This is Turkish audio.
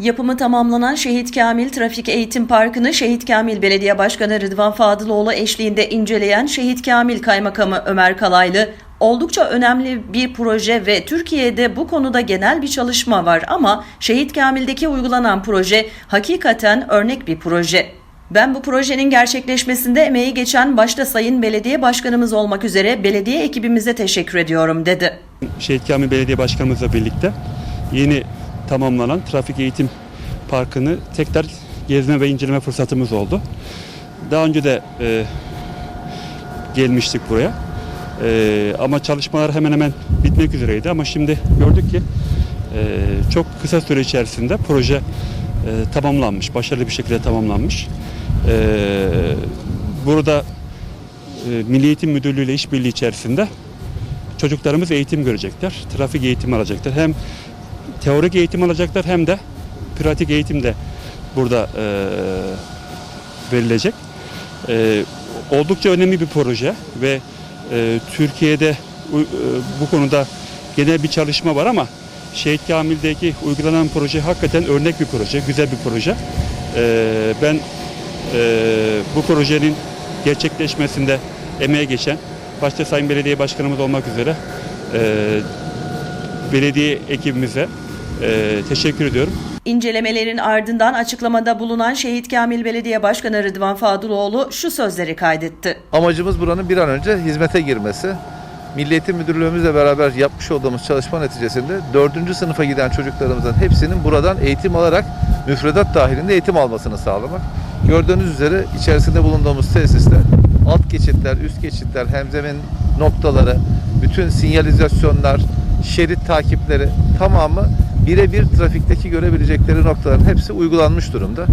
Yapımı tamamlanan Şehit Kamil Trafik Eğitim Parkı'nı Şehit Kamil Belediye Başkanı Rıdvan Fadıloğlu eşliğinde inceleyen Şehit Kamil Kaymakamı Ömer Kalaylı, oldukça önemli bir proje ve Türkiye'de bu konuda genel bir çalışma var ama Şehit Kamil'deki uygulanan proje hakikaten örnek bir proje. Ben bu projenin gerçekleşmesinde emeği geçen başta Sayın Belediye Başkanımız olmak üzere belediye ekibimize teşekkür ediyorum dedi. Şehit Kamil Belediye Başkanımızla birlikte yeni tamamlanan Trafik Eğitim Parkı'nı tekrar gezme ve inceleme fırsatımız oldu. Daha önce de e, gelmiştik buraya. E, ama çalışmalar hemen hemen bitmek üzereydi ama şimdi gördük ki e, çok kısa süre içerisinde proje e, tamamlanmış, başarılı bir şekilde tamamlanmış. E, burada e, Milli Eğitim Müdürlüğü ile işbirliği içerisinde çocuklarımız eğitim görecekler. Trafik eğitimi alacaklar. Hem teorik eğitim alacaklar hem de pratik eğitim de burada e, verilecek. E, oldukça önemli bir proje ve e, Türkiye'de e, bu konuda genel bir çalışma var ama Şehit Kamil'deki uygulanan proje hakikaten örnek bir proje, güzel bir proje. E, ben e, bu projenin gerçekleşmesinde emeğe geçen başta Sayın Belediye Başkanımız olmak üzere e, belediye ekibimize e, teşekkür ediyorum. İncelemelerin ardından açıklamada bulunan Şehit Kamil Belediye Başkanı Rıdvan Fadıloğlu şu sözleri kaydetti. Amacımız buranın bir an önce hizmete girmesi. Milli Eğitim Müdürlüğümüzle beraber yapmış olduğumuz çalışma neticesinde 4. sınıfa giden çocuklarımızın hepsinin buradan eğitim alarak müfredat dahilinde eğitim almasını sağlamak. Gördüğünüz üzere içerisinde bulunduğumuz tesiste alt geçitler, üst geçitler, hemzemin noktaları, bütün sinyalizasyonlar, şerit takipleri tamamı birebir trafikteki görebilecekleri noktaların hepsi uygulanmış durumda.